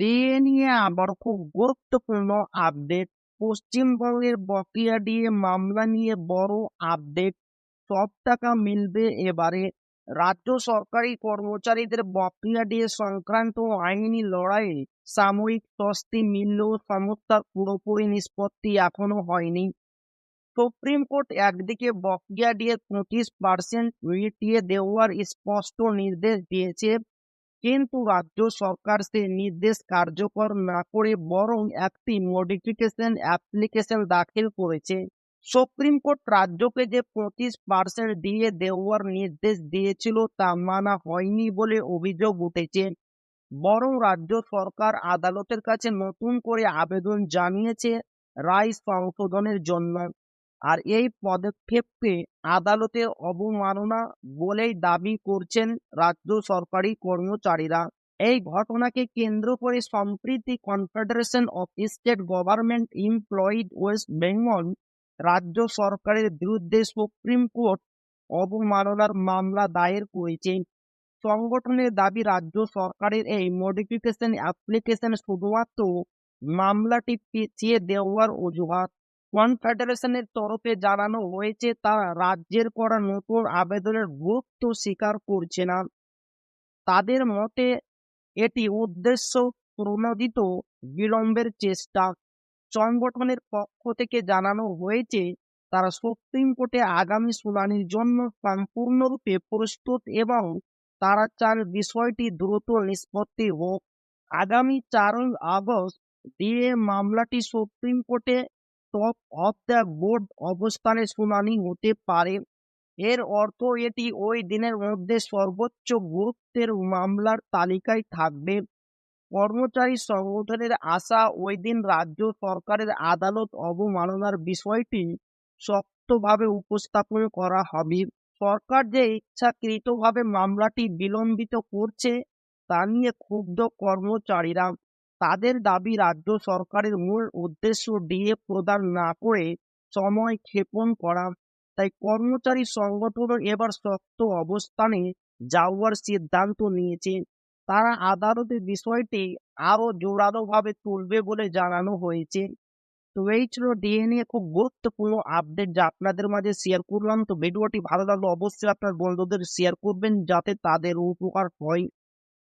নিয়ে আবার খুব গুরুত্বপূর্ণ আপডেট পশ্চিমবঙ্গের বকেয়া ডিএ মামলা নিয়ে বড় আপডেট সব টাকা মিলবে এবারে। রাজ্য সরকারি কর্মচারীদের বকেয়া ডিএ সংক্রান্ত আইনি লড়াইয়ে সাময়িক স্বস্তি মিললেও সমস্যার পুরোপুরি নিষ্পত্তি এখনও হয়নি। সুপ্রিম কোর্ট একদিকে বকেয়া ডিএ পঁচিশ পার্সেন্ট মিটিয়ে দেওয়ার স্পষ্ট নির্দেশ দিয়েছে। কিন্তু রাজ্য সরকার সে নির্দেশ কার্যকর না করে বরং একটি মডিফিকেশন অ্যাপ্লিকেশন দাখিল করেছে। সুপ্রিম কোর্ট রাজ্যকে যে পঁচিশ পার্সেন্ট দিয়ে দেওয়ার নির্দেশ দিয়েছিল তা মানা হয়নি বলে অভিযোগ উঠেছে। বরং রাজ্য সরকার আদালতের কাছে নতুন করে আবেদন জানিয়েছে রায় সংশোধনের জন্য। আর এই পদক্ষেপকে আদালতের অবমাননা বলেই দাবি করছেন রাজ্য সরকারি কর্মচারীরা। এই ঘটনাকে কেন্দ্র করে সম্প্রীতি confederation of state government employed West Bengal রাজ্য সরকারের বিরুদ্ধে সুপ্রিম কোর্ট অবমাননার মামলা দায়ের করেছে। সংগঠনের দাবি, রাজ্য সরকারের এই মডিফিকেশন অ্যাপ্লিকেশন শুধুমাত্র মামলাটি পিছিয়ে দেওয়ার অজুহাত। কনফেডারেশনের তরফে জানানো হয়েছে, তারা রাজ্যের করা নতুন আবেদনের গুরুত্ব স্বীকার করছে না। তাদের মতে, এটি উদ্দেশ্য প্রণোদিত বিলম্বের চেষ্টা। সংগঠনের পক্ষ থেকে জানানো হয়েছে, তারা সুপ্রিম কোর্টে আগামী শুনানির জন্য সম্পূর্ণরূপে প্রস্তুত এবং তারা চান বিষয়টি দ্রুত নিষ্পত্তি হোক। আগামী চারই আগস্ট দিয়ে মামলাটি সুপ্রিম কোর্টে টপ অফ দ্য বোর্ড অবস্থানে শুনানি হতে পারে। এর অর্থ এটি ওই দিনের মধ্যে সর্বোচ্চ গুরুত্বের মামলার তালিকায় থাকবে। কর্মচারী সংগঠনের আশা ওই দিন রাজ্য সরকারের আদালত অবমাননার বিষয়টি শক্তভাবে উপস্থাপন করা হবে। সরকার যে ইচ্ছাকৃতভাবে মামলাটি বিলম্বিত করছে, তা নিয়ে ক্ষুব্ধ কর্মচারীরা তাদের দাবি রাজ্য সরকারের মূল উদ্দেশ্য ডিএ প্রদান না করে সময় ক্ষেপণ করা। তাই কর্মচারী সংগঠন এবার শক্ত অবস্থানে যাওয়ার সিদ্ধান্ত নিয়েছে। তারা আদালতে বিষয়টি আরও জোরালোভাবে তুলবে বলে জানানো হয়েছে। তো এই ছিল ডিএ নিয়ে খুব গুরুত্বপূর্ণ আপডেট যা আপনাদের মাঝে শেয়ার করলাম। তো ভিডিওটি ভালো লাগল অবশ্যই আপনার বন্ধুদের শেয়ার করবেন যাতে তাদের উপকার হয়।